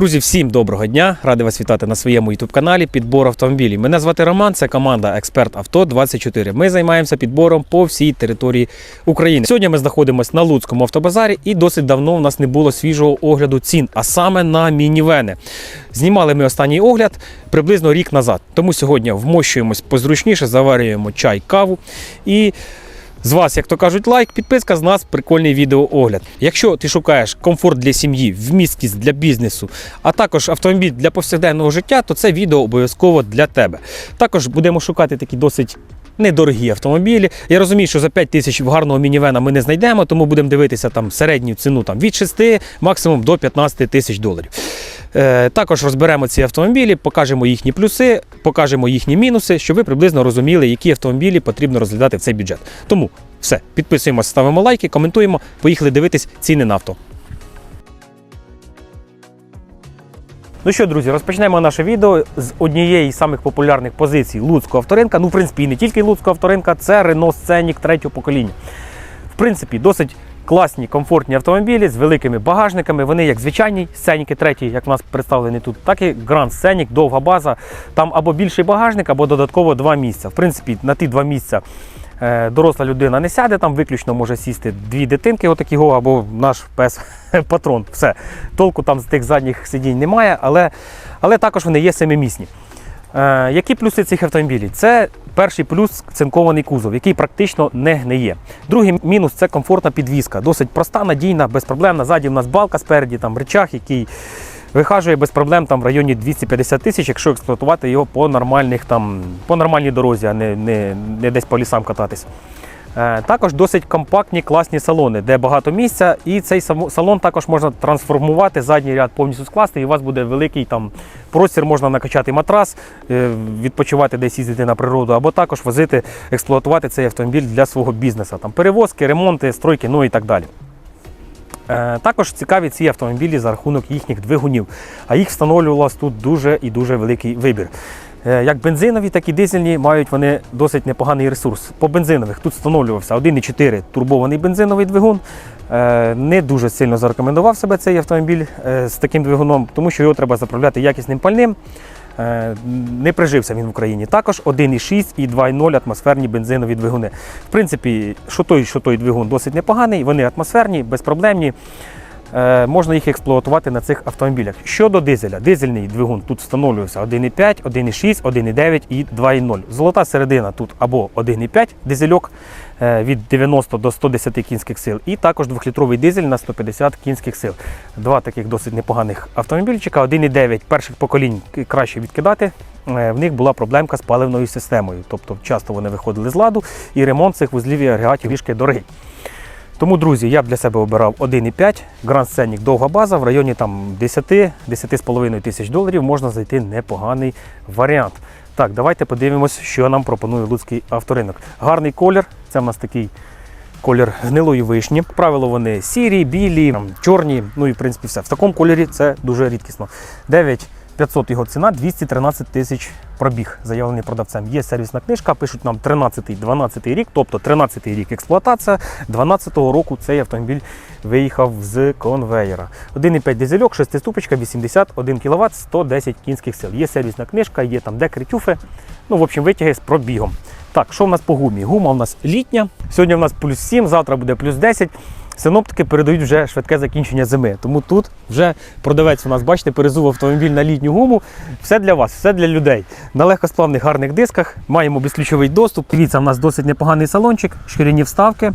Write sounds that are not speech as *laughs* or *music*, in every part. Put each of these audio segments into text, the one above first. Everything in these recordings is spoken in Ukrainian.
Друзі, всім доброго дня! Радий вас вітати на своєму youtube каналі Підбор автомобілів. Мене звати Роман, це команда Експерт Авто 24. Ми займаємося підбором по всій території України. Сьогодні ми знаходимося на Луцькому автобазарі, і досить давно у нас не було свіжого огляду цін, а саме на мінівени. Знімали ми останній огляд приблизно рік назад. Тому сьогодні вмощуємось позручніше, заварюємо чай, каву і. З вас, як то кажуть, лайк, підписка, з нас прикольний відеоогляд. Якщо ти шукаєш комфорт для сім'ї, вмісткість для бізнесу, а також автомобіль для повсякденного життя, то це відео обов'язково для тебе. Також будемо шукати такі досить. Недорогі автомобілі. Я розумію, що за 5 тисяч гарного мінівена ми не знайдемо, тому будемо дивитися там середню ціну там, від 6 максимум до 15 тисяч доларів. Е, також розберемо ці автомобілі, покажемо їхні плюси, покажемо їхні мінуси, щоб ви приблизно розуміли, які автомобілі потрібно розглядати в цей бюджет. Тому все, підписуємося, ставимо лайки, коментуємо. Поїхали дивитись ціни на авто. Ну що, друзі, розпочнемо наше відео з однієї з самих популярних позицій Луцького авторинка. Ну, в принципі, і не тільки Луцького авторинка, це Renault Scenic третього покоління. В принципі, досить класні, комфортні автомобілі з великими багажниками. Вони як звичайні Сценіки треті, як в нас представлені тут, так і Grand Scenic, довга база. Там або більший багажник, або додатково два місця. В принципі, на ті два місця е, доросла людина не сяде, там виключно може сісти дві дитинки, отакі або наш пес *laughs* патрон. Все. Толку там з тих задніх сидінь немає, але, але також вони є семимісні. Е, які плюси цих автомобілів? Це перший плюс цинкований кузов, який практично не гниє. Другий мінус це комфортна підвізка. Досить проста, надійна, безпроблемна. Ззаді в нас балка спереді, там речах, який вихажує без проблем там в районі 250 тисяч, якщо експлуатувати його по нормальних там, по нормальній дорозі, а не, не, не десь по лісам кататись. Е, Також досить компактні, класні салони, де багато місця, і цей салон також можна трансформувати, задній ряд повністю скласти, і у вас буде великий там простір, можна накачати матрас, е, відпочивати десь їздити на природу, або також возити, експлуатувати цей автомобіль для свого бізнесу. Там перевозки, ремонти, стройки, ну і так далі. Е, Також цікаві ці автомобілі за рахунок їхніх двигунів, а їх встановлювалось тут дуже і дуже великий вибір. Е, Як бензинові, так і дизельні мають вони досить непоганий ресурс. По бензинових тут встановлювався 1,4 турбований бензиновий двигун. Е, Не дуже сильно зарекомендував себе цей автомобіль е, з таким двигуном, тому що його треба заправляти якісним пальним. Не прижився він в Україні. Також 1,6 і 2,0 атмосферні бензинові двигуни. В принципі, що той, що той двигун досить непоганий, вони атмосферні, безпроблемні. Е, Можна їх експлуатувати на цих автомобілях. Щодо дизеля, дизельний двигун тут встановлювався 1,5, 1,6, 1,9 і 2,0. Золота середина тут або 1,5 дизельок е, від 90 до 110 кінських сил, і також 2-літровий дизель на 150 кінських сил. Два таких досить непоганих автомобільчика. 1,9 перших поколінь краще відкидати. Е, В них була проблемка з паливною системою, тобто часто вони виходили з ладу, і ремонт цих вузлів і агрегатів трішки дорогий. Тому, друзі, я б для себе обирав 1,5 Grand Scenic довга база в районі 10-10,5 тисяч доларів можна знайти непоганий варіант. Так, давайте подивимось, що нам пропонує Луцький авторинок. Гарний колір, це в нас такий колір гнилої вишні. Правило, вони сірі, білі, чорні, ну і в принципі все. В такому кольорі це дуже рідкісно. 9500 його ціна, 213 тисяч пробіг, заявлений продавцем. Є сервісна книжка, пишуть нам 13-12 рік, тобто 13-й рік експлуатація, 12-го року цей автомобіль виїхав з конвеєра. 1,5 дизельок, 6 ступочка, 81 кВт, 110 кінських сил. Є сервісна книжка, є там декри тюфи. Ну, в общем, витяги з пробігом. Так, що в нас по гумі? Гума у нас літня. Сьогодні в нас плюс 7, завтра буде плюс 10. Синоптики передають вже швидке закінчення зими. Тому тут вже продавець у нас, бачите, перезув автомобіль на літню гуму. Все для вас, все для людей. На легкосплавних гарних дисках маємо безключовий доступ. Дивіться, в нас досить непоганий салончик, шкіряні вставки,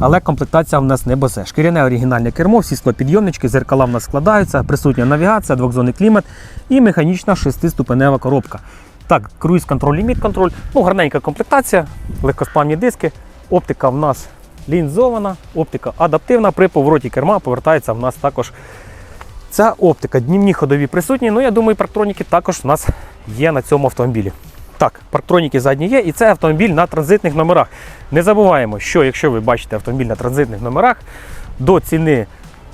але комплектація в нас не босе. Шкіряне оригінальне кермо, всі склопідйомнички, зеркала в нас складаються, присутня навігація, двохзонний клімат і механічна шестиступенева коробка. Так, круїз контроль, ліміт контроль, ну гарненька комплектація, легкосплавні диски, оптика в нас лінзована, оптика адаптивна. При повороті керма повертається в нас також ця оптика. Днівні ходові присутні. Ну, я думаю, парктроніки також в нас є на цьому автомобілі. Так, парктроніки задні є, і це автомобіль на транзитних номерах. Не забуваємо, що якщо ви бачите автомобіль на транзитних номерах, до ціни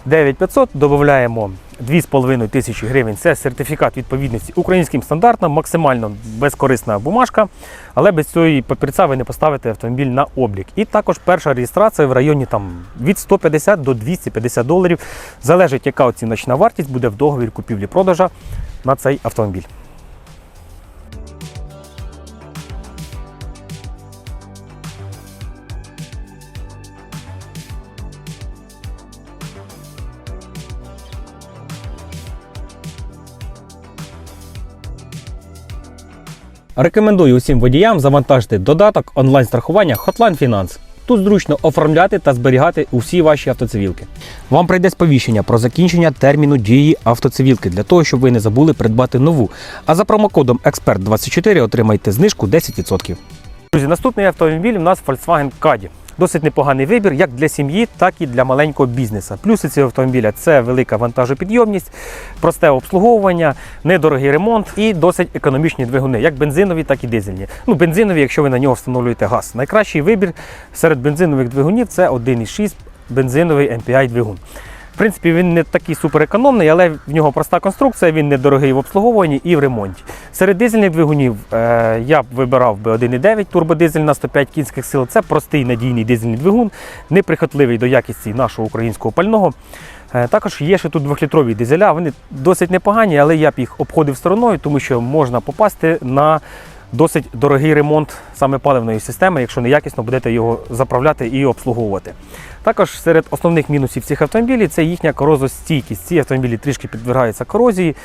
9500, додаємо 2,5 тисячі гривень. Це сертифікат відповідності українським стандартам, максимально безкорисна бумажка, але без цієї папірця ви не поставите автомобіль на облік. І також перша реєстрація в районі там, від 150 до 250 доларів. Залежить, яка оціночна вартість буде в договір купівлі-продажа на цей автомобіль. Рекомендую усім водіям завантажити додаток онлайн-страхування Hotline Finance. Тут зручно оформляти та зберігати усі ваші автоцивілки. Вам прийде сповіщення про закінчення терміну дії автоцивілки для того, щоб ви не забули придбати нову. А за промокодом Експерт 24 отримайте знижку 10%. Друзі, наступний автомобіль у нас Volkswagen Caddy. Досить непоганий вибір як для сім'ї, так і для маленького бізнесу. Плюси цього автомобіля це велика вантажопідйомність, просте обслуговування, недорогий ремонт і досить економічні двигуни, як бензинові, так і дизельні. Ну, бензинові, якщо ви на нього встановлюєте газ. Найкращий вибір серед бензинових двигунів це 1,6 бензиновий MPI двигун. В принципі, він не такий суперекономний, але в нього проста конструкція, він недорогий в обслуговуванні і в ремонті. Серед дизельних двигунів е, я б вибирав би 1,9 турбодизель на 105 кінських сил. Це простий надійний дизельний двигун, неприхотливий до якості нашого українського пального. Е, Також є ще тут 2-літрові дизеля. Вони досить непогані, але я б їх обходив стороною, тому що можна попасти на досить дорогий ремонт саме паливної системи, якщо неякісно будете його заправляти і обслуговувати. Також серед основних мінусів цих автомобілів це їхня корозостійкість. Ці автомобілі трішки підвергаються корозії.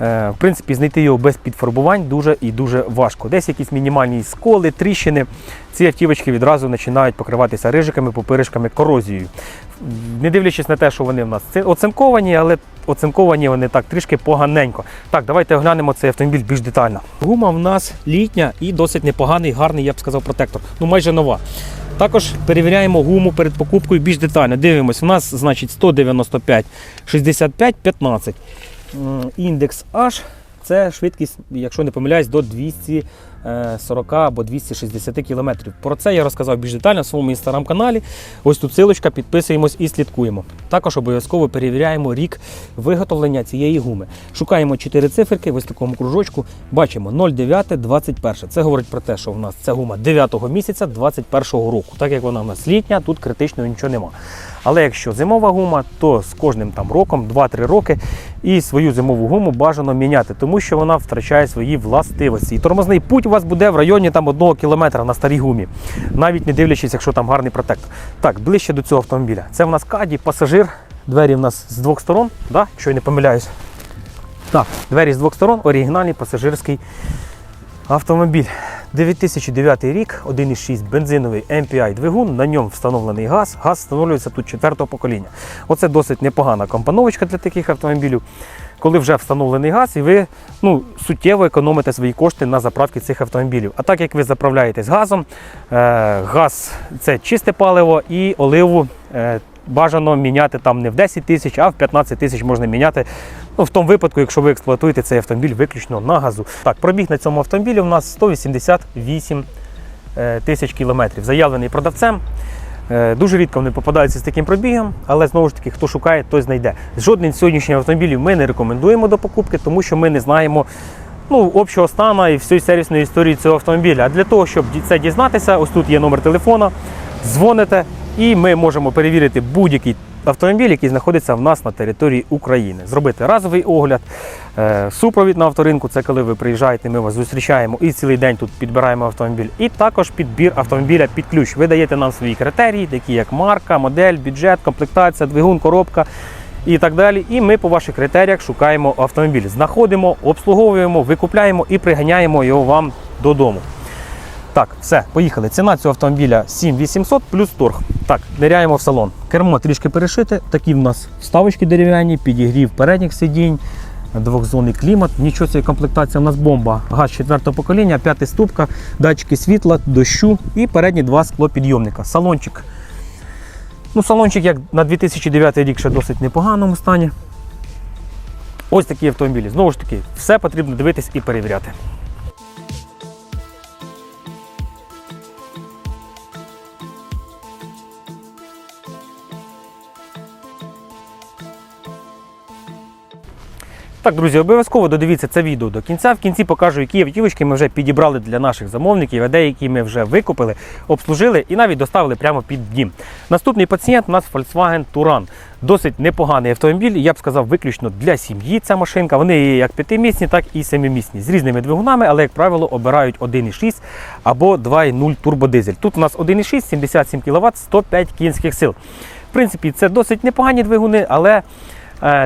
Е, В принципі, знайти його без підфарбувань дуже і дуже важко. Десь якісь мінімальні сколи, тріщини. Ці автівочки відразу починають покриватися рижиками, попиришками, корозією. Не дивлячись на те, що вони в нас оцинковані, але оцинковані вони так трішки поганенько. Так, давайте оглянемо цей автомобіль більш детально. Гума в нас літня і досить непоганий, гарний, я б сказав, протектор. Ну майже нова. Також перевіряємо гуму перед покупкою більш детально. Дивимось, у нас значить 195, 65, 15. Індекс H це швидкість, якщо не помиляюсь, до 240 або 260 км. Про це я розказав більш детально в своєму інстаграм-каналі.Ось тут силочка, підписуємось і слідкуємо. Також обов'язково перевіряємо рік виготовлення цієї гуми. Шукаємо 4 циферки в ось такому кружочку. Бачимо 09.21. Це говорить про те, що в нас це гума 9 місяця 21 року. Так як вона в нас літня, тут критично нічого нема. Але якщо зимова гума, то з кожним там роком, 2-3 роки, і свою зимову гуму бажано міняти, тому що вона втрачає свої властивості. І тормозний путь у вас буде в районі там 1 км на старій гумі, навіть не дивлячись, якщо там гарний протектор. Так, ближче до цього автомобіля. Це в нас каді, пасажир. Двері в нас з двох сторон, да? якщо я не помиляюсь. Так, двері з двох сторон, оригінальний пасажирський автомобіль. 2009 рік, 1,6 бензиновий MPI двигун, на ньому встановлений газ. Газ встановлюється тут четвертого покоління. Оце досить непогана компоновочка для таких автомобілів. Коли вже встановлений газ, і ви ну, суттєво економите свої кошти на заправки цих автомобілів. А так як ви заправляєтесь газом, е, газ це чисте паливо і оливу е, бажано міняти там не в 10 тисяч, а в 15 тисяч можна міняти. Ну, в тому випадку, якщо ви експлуатуєте цей автомобіль виключно на газу. Так, пробіг на цьому автомобілі у нас 188 е, тисяч кілометрів. Заявлений продавцем. Е, Дуже рідко вони попадаються з таким пробігом, але знову ж таки, хто шукає, той знайде. Жодний з сьогоднішніх автомобілів ми не рекомендуємо до покупки, тому що ми не знаємо ну, общого стану і всієї сервісної історії цього автомобіля. А для того, щоб це дізнатися, ось тут є номер телефона, дзвоните, і ми можемо перевірити будь-який автомобіль, який знаходиться в нас на території України. Зробити разовий огляд, е, супровід на авторинку це коли ви приїжджаєте, ми вас зустрічаємо і цілий день тут підбираємо автомобіль. І також підбір автомобіля під ключ. Ви даєте нам свої критерії, такі як марка, модель, бюджет, комплектація, двигун, коробка і так далі. І ми по ваших критеріях шукаємо автомобіль. Знаходимо, обслуговуємо, викупляємо і приганяємо його вам додому. Так, все, поїхали. Ціна цього автомобіля 7800 плюс торг. Так, ниряємо в салон. Кермо трішки перешите. Такі в нас вставочки дерев'яні, підігрів передніх сидінь, двохзонний клімат. Нічого цієї комплектація у нас бомба. Газ четвертого покоління, п'ята ступка, датчики світла, дощу і передні два склопідйомника. Салончик. Ну, салончик, як на 2009 рік, ще досить непоганому стані. Ось такі автомобілі. Знову ж таки, все потрібно дивитись і перевіряти. Так, друзі, обов'язково додивіться це відео до кінця. В кінці покажу, які автівочки ми вже підібрали для наших замовників, а деякі ми вже викупили, обслужили і навіть доставили прямо під дім. Наступний пацієнт у нас Volkswagen Touran. Досить непоганий автомобіль, я б сказав, виключно для сім'ї ця машинка. Вони є як п'ятимісні, так і семимісні з різними двигунами, але, як правило, обирають 1,6 або 2,0 турбодизель. Тут у нас 1,6, 77 кВт, 105 кінських сил. В принципі, це досить непогані двигуни, але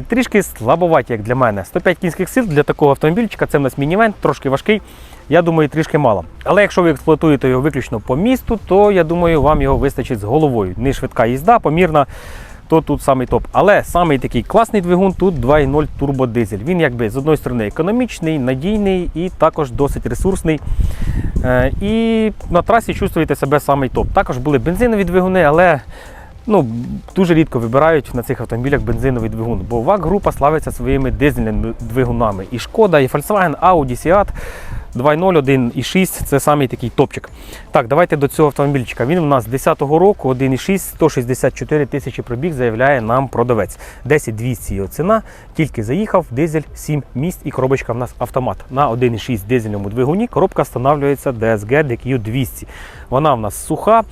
трішки слабоваті, як для мене. 105 кінських сил для такого автомобільчика це в нас мінівен, трошки важкий. Я думаю, трішки мало. Але якщо ви експлуатуєте його виключно по місту, то я думаю, вам його вистачить з головою. Не швидка їзда, помірна, то тут самий топ. Але самий такий класний двигун тут 2.0 турбодизель. Він якби з одної сторони економічний, надійний і також досить ресурсний. Е, І на трасі чувствуєте себе самий топ. Також були бензинові двигуни, але ну, дуже рідко вибирають на цих автомобілях бензиновий двигун, бо ВАК-група славиться своїми дизельними двигунами. І Шкода, і Volkswagen, Audi, Seat 2.0, 1.6 це самий такий топчик. Так, давайте до цього автомобільчика. Він у нас 10-го року, 1.6, 164 тисячі пробіг, заявляє нам продавець. 10 200 його ціна, тільки заїхав, дизель 7 місць і коробочка в нас автомат. На 1.6 дизельному двигуні коробка встановлюється DSG DQ 200. Вона в нас суха.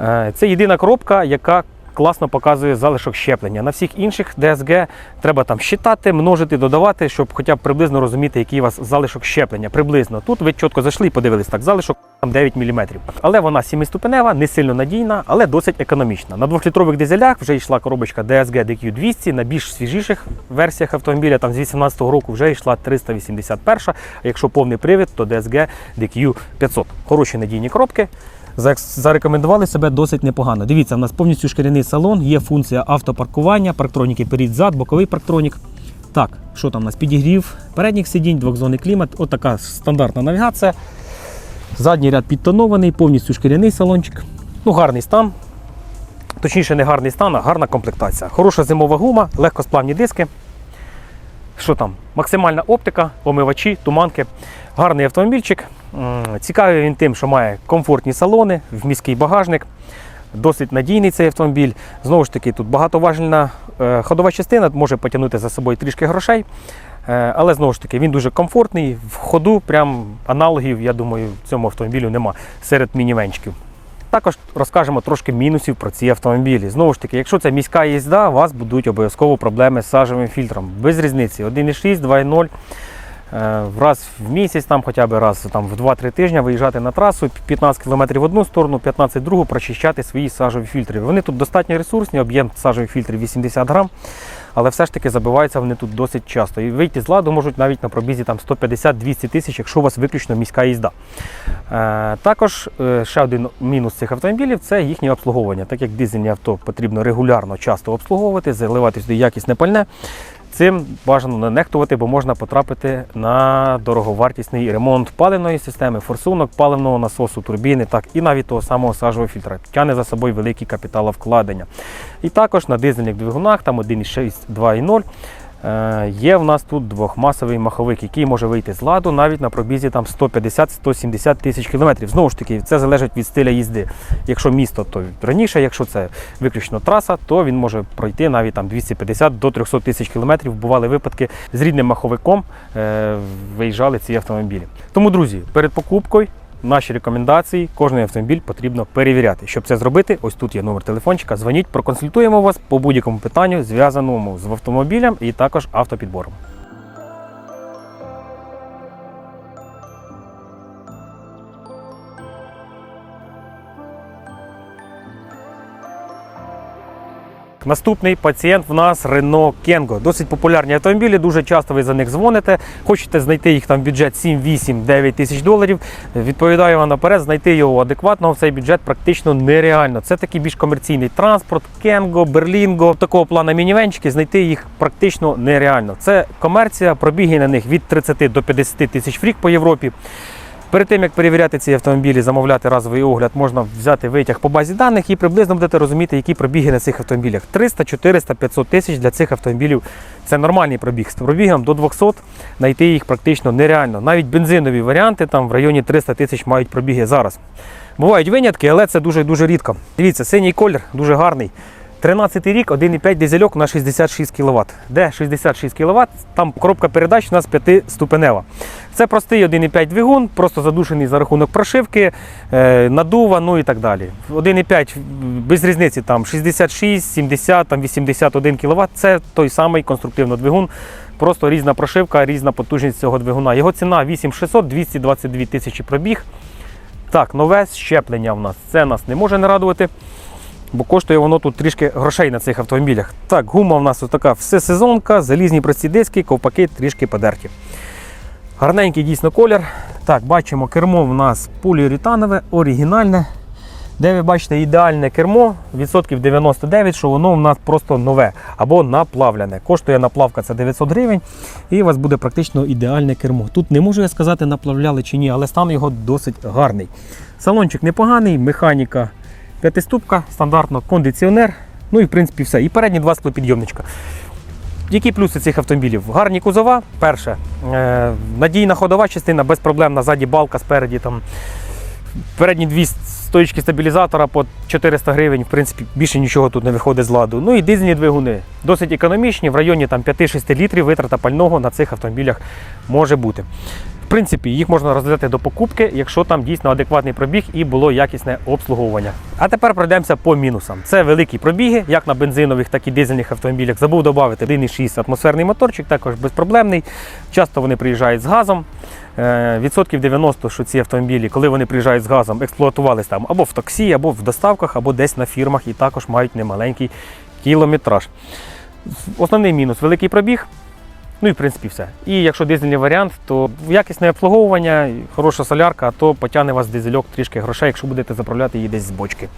Е, Це єдина коробка, яка класно показує залишок щеплення. На всіх інших DSG треба там щитати, множити, додавати, щоб хоча б приблизно розуміти, який у вас залишок щеплення. Приблизно тут ви чітко зайшли і подивились так, залишок там 9 мм. Але вона 7-ступенева, не сильно надійна, але досить економічна. На 2-літрових дизелях вже йшла коробочка DSG DQ 200, на більш свіжіших версіях автомобіля, там з 18 року вже йшла 381, а якщо повний привід, то DSG DQ 500. Хороші надійні коробки. Зарекомендували себе досить непогано. Дивіться, у нас повністю шкіряний салон, є функція автопаркування, парктроніки перед зад, боковий парктронік. Так, що там у нас? Підігрів передніх сидінь, двохзонний клімат, отака стандартна навігація. Задній ряд підтонований, повністю шкіряний салончик. Ну, гарний стан. Точніше, не гарний стан, а гарна комплектація. Хороша зимова гума, легкосплавні диски. Що там? Максимальна оптика, омивачі, туманки. Гарний автомобільчик. Цікавий він тим, що має комфортні салони, вміський багажник. Досить надійний цей автомобіль. Знову ж таки, тут багатоважельна е, ходова частина, може потягнути за собою трішки грошей. Е, Але знову ж таки, він дуже комфортний. В ходу прям аналогів, я думаю, цьому автомобілю нема серед мінівенчиків. Також розкажемо трошки мінусів про ці автомобілі. Знову ж таки, якщо це міська їзда, у вас будуть обов'язково проблеми з сажевим фільтром. Без різниці 1,6, 2,0. Е, Раз в місяць, там хоча б раз там, в 2-3 тижні виїжджати на трасу, 15 км в одну сторону, 15 в другу, прочищати свої сажові фільтри. Вони тут достатньо ресурсні, об'єм сажових фільтрів 80 грам, але все ж таки забиваються вони тут досить часто. І вийти з ладу можуть навіть на пробізі там 150-200 тисяч, якщо у вас виключно міська їзда. Е, Також е, ще один мінус цих автомобілів це їхнє обслуговування. Так як дизельні авто потрібно регулярно часто обслуговувати, заливати сюди якісне пальне. Цим бажано не нехтувати, бо можна потрапити на дороговартісний ремонт паливної системи, форсунок, паливного насосу, турбіни, так і навіть того самого сажового фільтра. Тягне за собою великі капіталовкладення. І також на дизельних двигунах, там 1,6, 2,0. Е, Є в нас тут двохмасовий маховик, який може вийти з ладу навіть на пробізі там 150-170 тисяч кілометрів. Знову ж таки, це залежить від стиля їзди. Якщо місто, то раніше, якщо це виключно траса, то він може пройти навіть там 250 до 300 тисяч кілометрів. Бували випадки з рідним маховиком е, виїжджали ці автомобілі. Тому, друзі, перед покупкою. Наші рекомендації, кожний автомобіль потрібно перевіряти. Щоб це зробити, ось тут є номер телефончика. Дзвоніть, проконсультуємо вас по будь-якому питанню, зв'язаному з автомобілем і також автопідбором. Наступний пацієнт в нас Renault Kengo. Досить популярні автомобілі, дуже часто ви за них дзвоните. Хочете знайти їх там бюджет 7, 8, 9 тисяч доларів. Відповідаю вам наперед, знайти його адекватного в цей бюджет практично нереально. Це такий більш комерційний транспорт, Kengo, Berlingo, такого плану мінівенчики, знайти їх практично нереально. Це комерція, пробіги на них від 30 до 50 тисяч фрік по Європі. Перед тим як перевіряти ці автомобілі, замовляти разовий огляд, можна взяти витяг по базі даних і приблизно будете розуміти, які пробіги на цих автомобілях. 300, 400, 500 тисяч для цих автомобілів це нормальний пробіг. З пробігом до 200 знайти їх практично нереально. Навіть бензинові варіанти там в районі 300 тисяч мають пробіги зараз. Бувають винятки, але це дуже дуже рідко. Дивіться, синій колір дуже гарний. 13 рік, 1,5 дизельок на 66 кВт. Де 66 кВт, там коробка передач у нас 5-ступенева. Це простий 1,5 двигун, просто задушений за рахунок прошивки, е, надува, ну і так далі. 1,5 без різниці там 66, 70, там 81 кВт. Це той самий конструктивний двигун. Просто різна прошивка, різна потужність цього двигуна. Його ціна 8600, 222 тисячі пробіг. Так, нове щеплення в нас. Це нас не може не радувати, бо коштує воно тут трішки грошей на цих автомобілях. Так, гума в нас така всесезонка, залізні прості диски, ковпаки трішки подерті. Гарненький дійсно колір. Так, бачимо, кермо в нас поліуретанове, оригінальне. Де ви бачите ідеальне кермо, відсотків 99, що воно в нас просто нове або наплавлене. Коштує наплавка це 900 гривень, і у вас буде практично ідеальне кермо. Тут не можу я сказати, наплавляли чи ні, але стан його досить гарний. Салончик непоганий, механіка п'ятиступка, стандартно кондиціонер. Ну і в принципі все. І передні два склопідйомничка. Які плюси цих автомобілів? Гарні кузова. Перше, е, надійна ходова частина, безпроблемна, ззаді балка, спереді там. Передні дві стоїчки стабілізатора по 400 гривень, в принципі, більше нічого тут не виходить з ладу. Ну і дизельні двигуни. Досить економічні, в районі там, 5-6 літрів витрата пального на цих автомобілях може бути. Принципі, їх можна розглядати до покупки, якщо там дійсно адекватний пробіг і було якісне обслуговування. А тепер пройдемося по мінусам. Це великі пробіги, як на бензинових, так і дизельних автомобілях. Забув додати 1,6 атмосферний моторчик, також безпроблемний. Часто вони приїжджають з газом. Е, Відсотків 90, що ці автомобілі, коли вони приїжджають з газом, експлуатувались там або в таксі, або в доставках, або десь на фірмах і також мають немаленький кілометраж. Основний мінус великий пробіг. Ну і в принципі все. І якщо дизельний варіант, то якісне обслуговування, хороша солярка, то потягне вас дизельок трішки грошей, якщо будете заправляти її десь з бочки.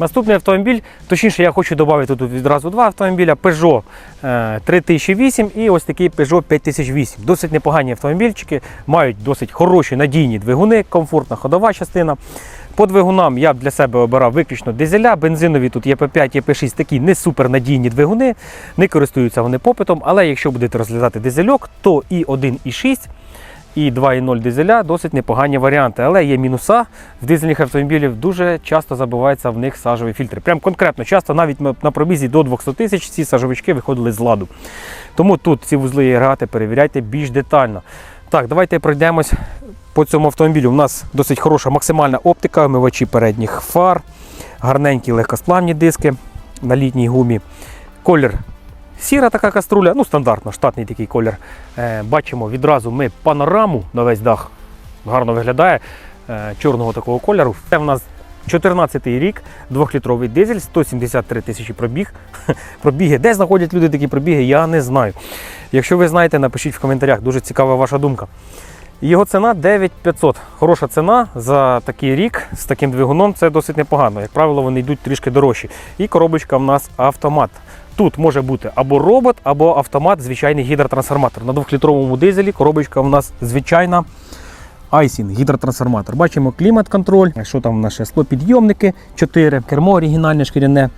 Наступний автомобіль, точніше, я хочу додати тут відразу два автомобіля: Peugeot е, 3008 і ось такий Peugeot 5008. Досить непогані автомобільчики, мають досить хороші надійні двигуни, комфортна ходова частина. По двигунам я для себе обирав виключно дизеля. Бензинові тут ЄП5, ЄП6 такі не супернадійні двигуни, не користуються вони попитом. Але якщо будете розглядати дизельок, то і 1, і 2,0 дизеля досить непогані варіанти. Але є мінуса в дизельних автомобілів. Дуже часто забиваються в них сажові фільтри. Прям конкретно часто, навіть на пробізі до 200 тисяч ці сажовички виходили з ладу. Тому тут ці вузли і агрегати перевіряйте більш детально. Так, давайте пройдемось по цьому автомобілю. У нас досить хороша максимальна оптика, омивачі передніх фар, гарненькі легкосплавні диски на літній гумі. Колір Сіра така каструля, ну стандартно, штатний такий колір. Е, бачимо відразу ми панораму на весь дах. Гарно виглядає е, чорного такого кольору. Це в нас 14 й рік, 2-літровий дизель, 173 тисячі пробіг. *laughs* Пробіги. Де знаходять люди такі пробіги, я не знаю. Якщо ви знаєте, напишіть в коментарях, дуже цікава ваша думка. Його ціна 9500. Хороша ціна за такий рік з таким двигуном це досить непогано. Як правило, вони йдуть трішки дорожчі. І коробочка в нас автомат. Тут може бути або робот, або автомат, звичайний гідротрансформатор. На 2-літровому дизелі коробочка у нас звичайна Айсін, гідротрансформатор. Бачимо клімат-контроль, що там в нас ще склопідйомники 4, кермо оригінальне шкіряне.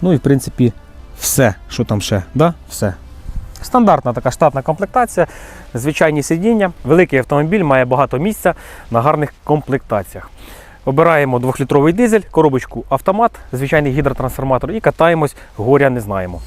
Ну і в принципі все, що там ще, да? все. Стандартна така штатна комплектація, звичайні сидіння. Великий автомобіль має багато місця на гарних комплектаціях. Обираємо 2-літровий дизель, коробочку автомат, звичайний гідротрансформатор і катаємось, горя не знаємо.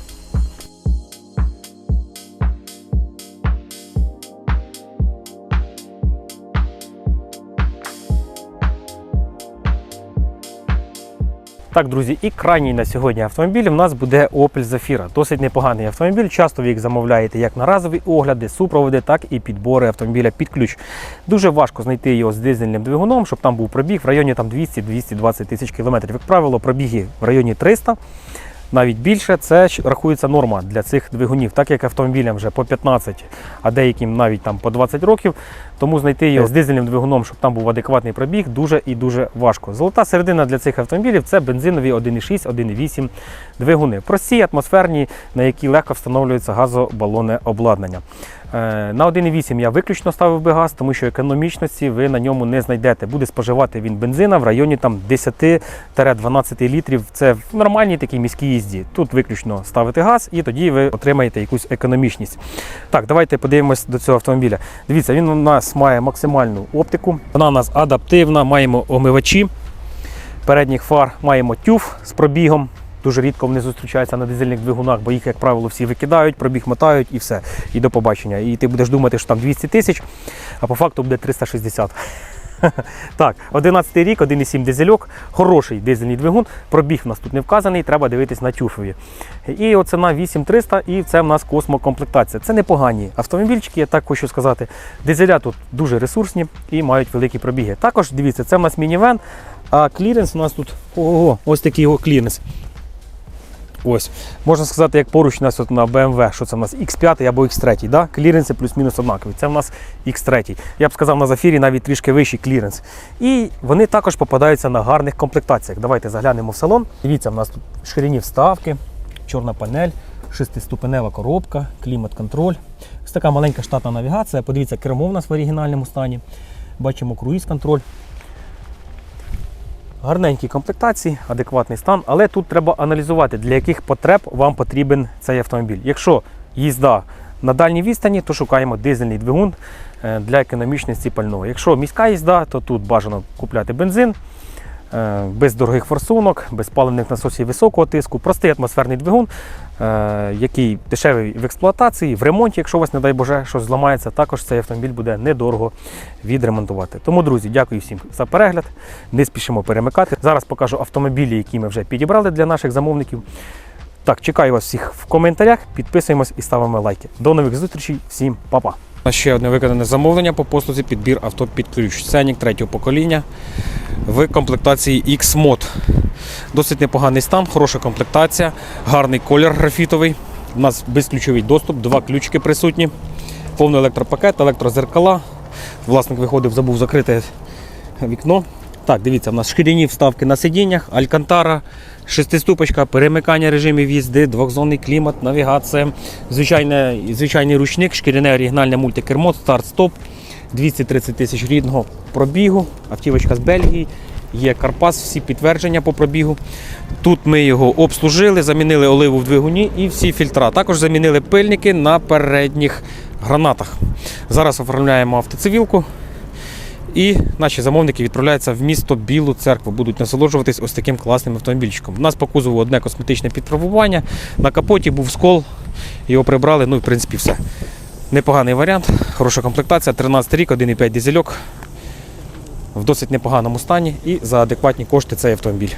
Так, друзі, і крайній на сьогодні автомобіль у нас буде Opel Zafira. Досить непоганий автомобіль. Часто ви їх замовляєте як на разові огляди, супроводи, так і підбори автомобіля під ключ. Дуже важко знайти його з дизельним двигуном, щоб там був пробіг в районі там 200-220 тисяч кілометрів. Як правило, пробіги в районі 300. Навіть більше це рахується норма для цих двигунів, так як автомобілям вже по 15, а деяким навіть там по 20 років, тому знайти його з дизельним двигуном, щоб там був адекватний пробіг, дуже і дуже важко. Золота середина для цих автомобілів це бензинові 1,6, 1,8 двигуни. Прості, атмосферні, на які легко встановлюється газобалонне обладнання. Е, На 1,8 я виключно ставив би газ, тому що економічності ви на ньому не знайдете. Буде споживати він бензина в районі там 10-12 літрів. Це в нормальній такій міській їзді. Тут виключно ставити газ і тоді ви отримаєте якусь економічність. Так, давайте подивимось до цього автомобіля. Дивіться, він у нас має максимальну оптику. Вона у нас адаптивна, маємо омивачі передніх фар, маємо тюф з пробігом. Дуже рідко вони зустрічаються на дизельних двигунах, бо їх, як правило, всі викидають, пробіг мотають і все. І до побачення. І ти будеш думати, що там 200 тисяч, а по факту буде 360. *laughs* Так, 11 рік, 1,7 дизельок, хороший дизельний двигун. Пробіг у нас тут не вказаний, треба дивитись на тюфові. І оце на 8300, і це в нас космокомплектація. Це непогані автомобільчики, я так хочу сказати. Дизеля тут дуже ресурсні і мають великі пробіги. Також дивіться, це в нас мінівен, а кліренс у нас тут ого, ось такий його кліренс. Ось, можна сказати, як поруч у нас от на BMW, що це в нас X5 або X3, да? кліренси плюс-мінус однакові. Це в нас X3. Я б сказав на зафірі навіть трішки вищий кліренс. І вони також попадаються на гарних комплектаціях. Давайте заглянемо в салон. Дивіться, в нас тут ширині вставки, чорна панель, шестиступенева коробка, клімат-контроль. Ось така маленька штатна навігація. Подивіться, кермо в нас в оригінальному стані. Бачимо круїз-контроль. Гарненькі комплектації, адекватний стан, але тут треба аналізувати, для яких потреб вам потрібен цей автомобіль. Якщо їзда на дальній відстані, то шукаємо дизельний двигун е, для економічності пального. Якщо міська їзда, то тут бажано купляти бензин е, без дорогих форсунок, без паливних насосів високого тиску, простий атмосферний двигун, який дешевий в експлуатації, в ремонті, якщо у вас, не дай Боже, щось зламається, також цей автомобіль буде недорого відремонтувати. Тому, друзі, дякую всім за перегляд. Не спішимо перемикати. Зараз покажу автомобілі, які ми вже підібрали для наших замовників. Так, чекаю вас всіх в коментарях, підписуємось і ставимо лайки. До нових зустрічей, всім па-па. Ще одне виконане замовлення по послузі підбір авто під ключ. Сенік третього покоління в комплектації X-Mod. Досить непоганий стан, хороша комплектація, гарний колір графітовий. У нас безключовий доступ, два ключики присутні, повний електропакет, електрозеркала. Власник виходив, забув закрити вікно. Так, дивіться, в нас шкіряні вставки на сидіннях, алькантара, шестиступочка, перемикання режимів їзди, двохзонний клімат, навігація, звичайне, звичайний ручник, шкіряне оригінальне мультикермо, старт-стоп, 230 тисяч рідного пробігу, автівочка з Бельгії. Є Карпас, всі підтвердження по пробігу. Тут ми його обслужили, замінили оливу в двигуні і всі фільтра. Також замінили пильники на передніх гранатах. Зараз оформляємо автоцивілку. І наші замовники відправляються в місто Білу церкву. Будуть насолоджуватись ось таким класним автомобільчиком. У нас по кузову одне косметичне підфарбування. На капоті був скол, його прибрали. Ну і в принципі все. Непоганий варіант, хороша комплектація, 13 рік, 1,5 дизельок. В досить непоганому стані і за адекватні кошти цей автомобіль.